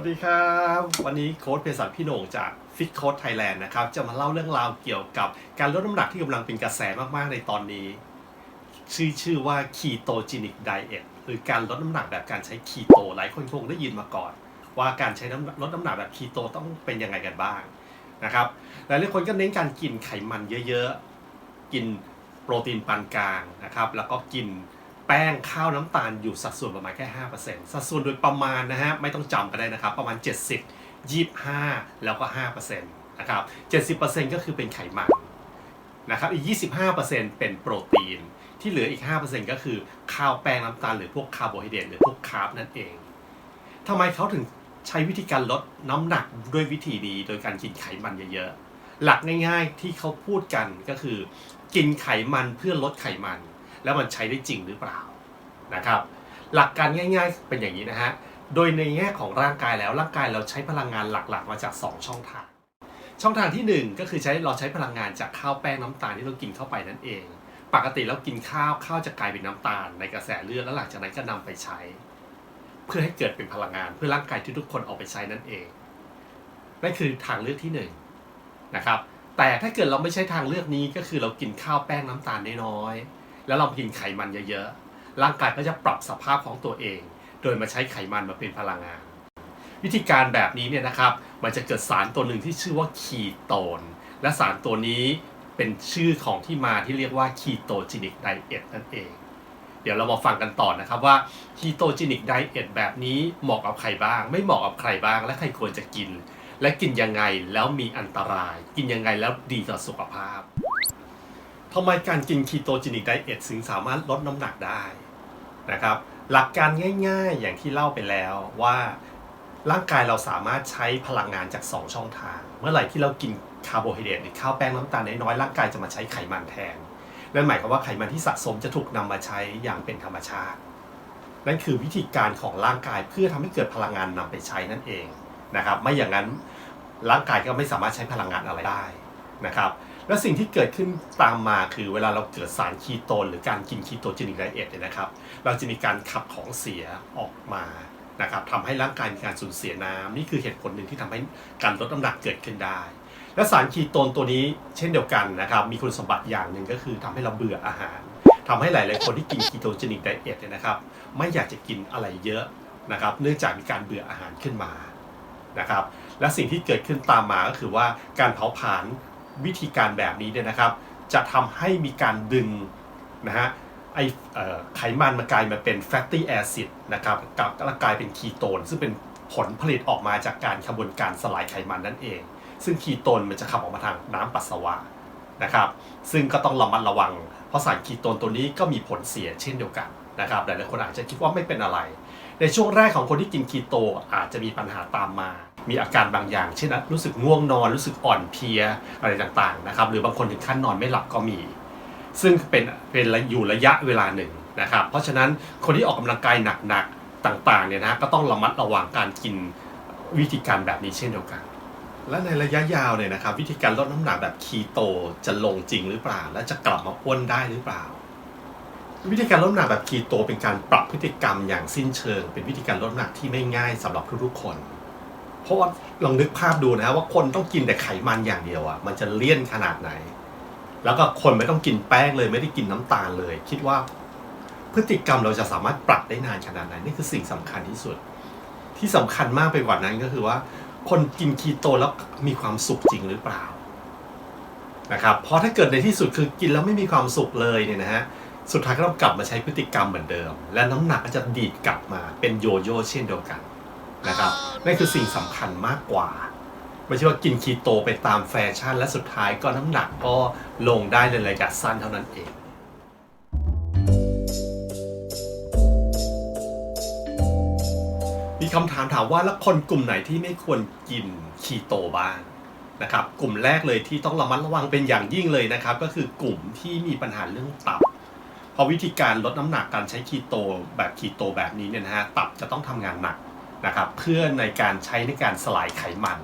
วัสดีครับ วันนี้โค้ชเภสัชพี่โหน่งจากฟิตโค้ชไทยแลนด์นะครับ จะมาเล่าเรื่องราวเกี่ยวกับการลดน้ำหนักที่กำลังเป็นกระแสมากๆในตอนนี้ ชื่อชื่อว่า ketogenic diet หรือการลดน้ำหนักแบบการใช้คีโตหลายคนคงได้ยินมาก่อน ว่าการใช้น้ำลดน้ำหนักแบบคีโตต้องเป็นยังไงกันบ้างนะครับหลายๆคนก็เน้นการกินไขมันเยอะๆ กินโปรตีนปานกลางนะครับ แล้วก็กิน แป้งข้าวน้ำตาลอยู่สัดส่วนประมาณแค่ 5%สัดส่วนโดยประมาณนะฮะไม่ต้องจำก็ได้นะครับ ประมาณ 70 25 แล้วก็ 5%นะครับ70%ก็คือเป็นไขมันนะครับอีก 25%เป็นโปรตีน ที่เหลืออีก 5%ก็คือข้าวแป้งน้ำตาลหรือพวกคาร์โบไฮเดรตหรือพวกคาร์บนั่นเองทำไมเขาถึงใช้วิธีการลดน้ำหนักด้วยวิธีนี้โดยการกินไขมันเยอะๆ หลักง่ายๆที่เขาพูดกันก็คือ กินไขมันเพื่อลดไขมัน แล้วมันใช้ได้จริงหรือเปล่านะครับ หลักการง่ายๆเป็นอย่างนี้นะฮะโดยในแง่ของร่างกายแล้วร่างกายเราใช้พลังงานหลักๆ มาจาก 2 ช่องทาง ช่องทางที่ 1 ก็คือใช้เราใช้พลังงานจากข้าวแป้งน้ำตาลที่เรากินเข้าไปนั่นเอง ปกติแล้วกินข้าวข้าวจะกลายเป็นน้ำตาล ในกระแสเลือดแล้วหลังจากนั้นก็นำไปใช้ เพื่อให้เกิดเป็นพลังงานเพื่อร่างกายที่ทุกคนเอาไปใช้นั่นเองนั่นคือทางเลือกที่หนึ่งนะครับแต่ถ้าเกิดเราไม่ใช่ทางเลือกนี้ก็คือเรากินข้าวแป้งน้ำตาลน้อยๆ แล้วเรากินไขมันเยอะๆ ร่างกายก็จะปรับสภาพของตัวเอง โดยมาใช้ไขมันมาเป็นพลังงาน วิธีการแบบนี้เนี่ยนะครับ มันจะเกิดสารตัวหนึ่งที่ชื่อว่าคีโตน และสารตัวนี้เป็นชื่อของที่มาที่เรียกว่าคีโตจินิกไดเอทนั่นเอง เดี๋ยวเรามาฟังกันต่อนะครับว่าคีโตจินิกไดเอทแบบนี้เหมาะกับใครบ้าง ไม่เหมาะกับใครบ้าง และใครควรจะกิน และกินยังไงแล้วมีอันตราย กินยังไงแล้วดีต่อสุขภาพ ทำไมการกินคีโตจินิกไดเอทถึงสามารถลดน้ำหนักได้นะครับ หลักการง่ายๆอย่างที่เล่าไปแล้วว่าร่างกายเราสามารถใช้พลังงานจาก 2 ช่องทาง เมื่อไหร่ที่เรากินคาร์โบไฮเดรตหรือข้าวแป้งน้ำตาลน้อยๆร่างกายจะมาใช้ไขมันแทน นั่นหมายความว่าไขมันที่สะสมจะถูกนำมาใช้อย่างเป็นธรรมชาติ นั่นคือวิธีการของร่างกายเพื่อทำให้เกิดพลังงานนำไปใช้นั่นเองนะครับ ไม่อย่างนั้นร่างกายก็ไม่สามารถใช้พลังงานอะไรได้ นะครับและสิ่งที่เกิดขึ้นตามมาคือเวลาเราเกิดสารคีโตน หรือการกินคีโตเจนิกไดเอทเนี่ยนะครับ เราจะมีการขับของเสียออกมานะครับทำให้ร่างกายมีการสูญเสียน้ำนี่คือเหตุผลหนึ่งที่ทำให้การลดน้ำหนักเกิดขึ้นได้ และสารคีโตนตัวนี้เช่นเดียวกันนะครับ มีคุณสมบัติอย่างหนึ่งก็คือทำให้เราเบื่ออาหารทำให้หลาย ๆ คนที่กินคีโตเจนิกไดเอทเนี่ยนะครับ ไม่อยากจะกินอะไรเยอะนะครับ เนื่องจากมีการเบื่ออาหารขึ้นมานะครับ และสิ่งที่เกิดขึ้นตามมาก็คือว่าการเผาผลาญ วิธีการแบบนี้เนี่ยนะครับ จะทำให้มีการดึงนะฮะไอไขมันมากลายมาเป็น fatty acid นะครับกับกลายเป็นคีโตน ซึ่งเป็นผลผลิตออกมาจากการกระบวนการสลายไขมันนั่นเอง ซึ่งคีโตนมันจะขับออกมาทางน้ำปัสสาวะนะครับ ซึ่งก็ต้องระมัดระวัง เพราะสารคีโตนตัวนี้ก็มีผลเสียเช่นเดียวกันนะครับหลายๆคนอาจจะคิดว่าไม่เป็นอะไร ในช่วงแรกของคนที่กินคีโตอาจจะมีปัญหาตามมา มีอาการบางอย่าง เช่นรู้สึกง่วงนอนรู้สึกอ่อนเพลียอะไรต่างๆนะครับ หรือบางคนถึงขั้นนอนไม่หลับก็มี ซึ่งเป็นเป็นอยู่ระยะเวลาหนึ่งนะครับ เพราะฉะนั้นคนที่ออกกำลังกายหนักๆต่างๆเนี่ยนะก็ต้องระมัดระวังการกินวิธีการแบบนี้เช่นเดียวกัน และในระยะยาวเนี่ยนะครับ วิธีการลดน้ำหนักแบบคีโตจะลงจริงหรือเปล่า และจะกลับมาอ้วนได้หรือเปล่าวิธีการลดน้ำหนักแบบคีโตเป็นการปรับพฤติกรรมอย่างสิ้นเชิง เป็นวิธีการลดน้ำหนักที่ไม่ง่ายสำหรับทุกๆคน เพราะว่าลองนึกภาพดูนะว่าคนต้องกินแต่ไขมันอย่างเดียวอะมันจะเลี่ยนขนาดไหน แล้วก็คนไม่ต้องกินแป้งเลย ไม่ได้กินน้ำตาลเลย คิดว่าพฤติกรรมเราจะสามารถปรับได้นานขนาดไหนนี่คือสิ่งสำคัญที่สุด ที่สำคัญมากไปกว่านั้นก็คือว่า คนกินคีโตแล้วมีความสุขจริงหรือเปล่านะครับเพราะถ้าเกิดในที่สุดคือกินแล้วไม่มีความสุขเลยเนี่ยนะฮะสุดท้ายก็ต้องกลับมาใช้พฤติกรรมเหมือนเดิม และน้ำหนักก็จะดีดกลับมาเป็นโยโย่เช่นเดียวกัน นะครับนั่นคือสิ่งสำคัญมากกว่า ไม่ใช่ว่ากินคีโตไปตามแฟชั่น และสุดท้ายก็น้ำหนักก็ลงได้ในระยะสั้นเท่านั้นเองมีคำถามถามว่าแล้วคนกลุ่มไหนที่ไม่ควรกินคีโตบ้างนะครับ กลุ่มแรกเลยที่ต้องระมัดระวังเป็นอย่างยิ่งเลยนะครับ ก็คือกลุ่มที่มีปัญหาเรื่องตับเพราะวิธีการลดน้ำหนักการใช้คีโตแบบคีโตแบบนี้เนี่ยนะฮะตับจะต้องทำงานหนัก นะครับเพื่อในการใช้ในการสลายไขมัน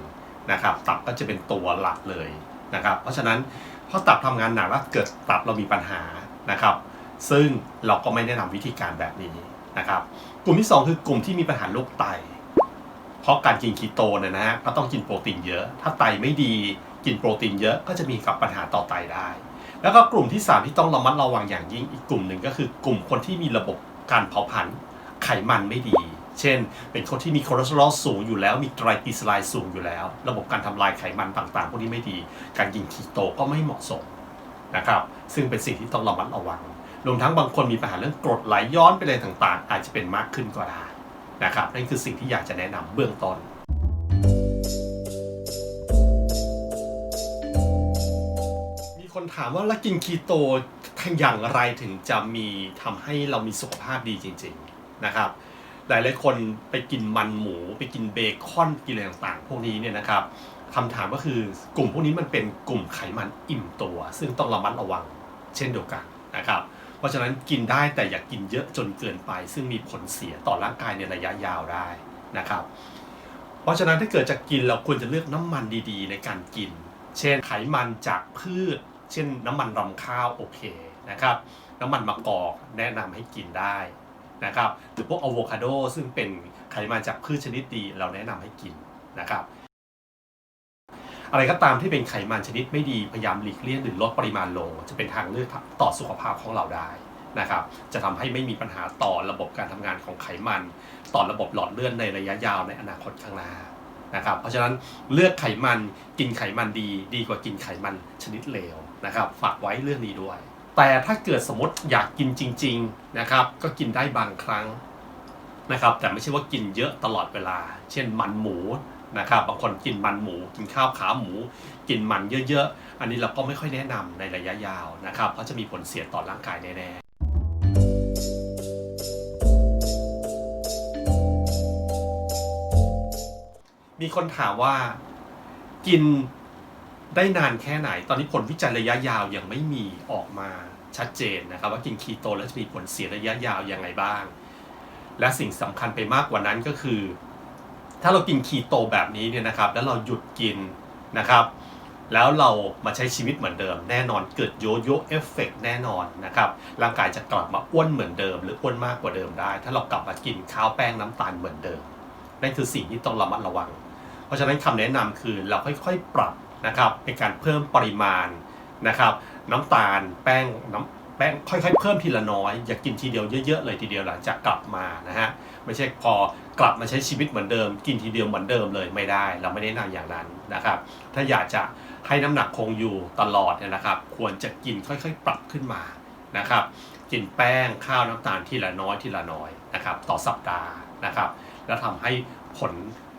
นะครับตับก็จะเป็นตัวหลักเลยนะครับเพราะฉะนั้นพอตับทำงานหนักแล้วเกิดตับเรามีปัญหานะครับซึ่งเราก็ไม่แนะนำวิธีการแบบนี้นะครับกลุ่มที่ 2 คือกลุ่มที่มีปัญหาโรคไต เพราะการกินคีโตเนี่ยนะฮะก็ต้องกินโปรตีนเยอะ ถ้าไตไม่ดีกินโปรตีนเยอะก็จะมีกับปัญหาต่อไตได้ แล้วก็กลุ่มที่ 3 ที่ต้องระมัดระวังอย่างยิ่งอีกกลุ่มหนึ่งก็คือกลุ่มคนที่มีระบบการเผาผลาญไขมันไม่ดี เช่น เป็นคนที่มีคอเลสเตอรอลสูงอยู่แล้ว มีไตรกลีเซอไรด์สูงอยู่แล้ว ระบบการทำลายไขมันต่างๆ พวกนี้ไม่ดี การกินคีโตก็ไม่เหมาะสมนะครับ ซึ่งเป็นสิ่งที่ต้องระมัดระวัง รวมทั้งบางคนมีปัญหาเรื่องกรดไหลย้อนไปเลยต่างๆ อาจจะเป็นมากขึ้นก็ได้นะครับ นั่นคือสิ่งที่อยากจะแนะนำเบื้องต้นมีคนถามว่าแล้วกินคีโตทางอย่างไรถึงจะมีทำให้เรามีสุขภาพดีจริง ๆ นะครับ หลายๆคนไปกินมันหมู ไปกินเบคอนกินอะไรต่างๆ พวกนี้เนี่ยนะครับคำถามก็คือกลุ่มพวกนี้มันเป็นกลุ่มไขมันอิ่มตัว ซึ่งต้องระมัดระวังเช่นเดียวกันนะครับ เพราะฉะนั้นกินได้แต่อย่ากกินเยอะจนเกินไป ซึ่งมีผลเสียต่อร่างกายในระยะยาวได้นะครับ เพราะฉะนั้นถ้าเกิดจะกินเราควรจะเลือกน้ำมันดีๆ ในการกิน เช่นไขมันจากพืช เช่น น้ำมันรำข้าวโอเคนะครับ น้ำมันมะกอกแนะนำให้กินได้ นะครับหรือพวกอะโวคาโดซึ่งเป็นไขมันจากพืชชนิดดีเราแนะนำให้กินนะครับ อะไรก็ตามที่เป็นไขมันชนิดไม่ดีพยายามหลีกเลี่ยงหรือลดปริมาณลง จะเป็นทางเลือกต่อสุขภาพของเราได้นะครับ จะทำให้ไม่มีปัญหาต่อระบบการทำงานของไขมัน ต่อระบบหลอดเลือดในระยะยาวในอนาคตข้างหน้านะครับ เพราะฉะนั้นเลือกไขมันกินไขมันดี ดีกว่ากินไขมันชนิดเลวนะครับ ฝากไว้เรื่องนี้ด้วย แต่ถ้าเกิดสมมติอยากกินจริง ๆนะครับ ก็กินได้บางครั้งนะครับ แต่ไม่ใช่ว่ากินเยอะตลอดเวลา เช่นมันหมูนะครับ บางคนกินมันหมู กินข้าวขาหมู กินมันเยอะๆ อันนี้เราก็ไม่ค่อยแนะนำในระยะยาวนะครับเพราะจะมีผลเสียต่อร่างกายแน่ๆมีคนถามว่ากิน ได้นานแค่ไหน ตอนนี้ผลวิจัยระยะยาวยังไม่มีออกมาชัดเจนนะครับ ว่ากินคีโตแล้วจะมีผลเสียระยะยาวยังไงบ้าง และสิ่งสำคัญไปมากกว่านั้นก็คือ ถ้าเรากินคีโตแบบนี้เนี่ยนะครับ แล้วเราหยุดกินนะครับ แล้วเรามาใช้ชีวิตเหมือนเดิม แน่นอนเกิดโยโย่เอฟเฟกแน่นอนนะครับร่างกายจะกลับมาอ้วนเหมือนเดิม หรืออ้วนมากกว่าเดิมได้ ถ้าเรากลับมากินข้าวแป้งน้ำตาลเหมือนเดิมนั่นคือสิ่งที่ต้องระมัดระวัง เพราะฉะนั้นคำแนะนำคือเราค่อยๆปรับ นะครับในการเพิ่มปริมาณนะครับน้ำตาลแป้งน้ำแป้งค่อยๆ เพิ่มทีละน้อย อย่ากินทีเดียวเยอะๆเลยทีเดียวหลังจากกลับมานะฮะไม่ใช่พอกลับมาใช้ชีวิตเหมือนเดิม กินทีเดียวเหมือนเดิมเลยไม่ได้ เราไม่ได้แนะนำอย่างนั้นนะครับ ถ้าอยากจะให้น้ำหนักคงอยู่ตลอดเนี่ยนะครับ ควรจะกินค่อยๆ ปรับขึ้นมานะครับ กินแป้งข้าวน้ำตาลทีละน้อยทีละน้อยนะครับต่อสัปดาห์นะครับ แล้วทำให้ผล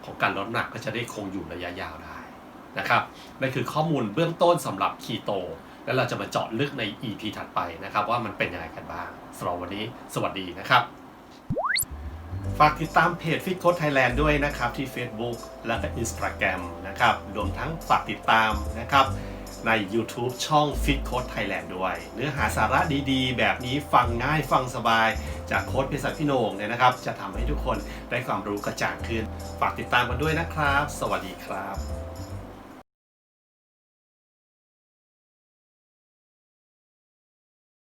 ของการลดน้ำหนักก็จะได้คงอยู่ระยะยาว นะครับนั่นคือข้อมูลเบื้องต้นสำหรับคีโต แล้วเราจะมาเจาะลึกใน EP ถัดไปนะครับ ว่ามันเป็นยังไงกันบ้างสำหรับวันนี้สวัสดีนะครับ ฝากติดตามเพจ f i t c o d Thailand ด้วยนะครับ ที่ Facebook และก็ Instagram นะครับรวมทั้งฝากติดตามนะครับใน YouTube ช่อง f i t c o d Thailand ด้วย เนื้อหาสาระดีๆ แบบนี้ฟังง่ายฟังสบายจากโค้ดเภสัชพี่โหนงเนี่ยนะครับ จะทำให้ทุกคนได้ความรู้กระจ่างขึ้น ฝากติดตามกันด้วยนะครับ สวัสดีครับ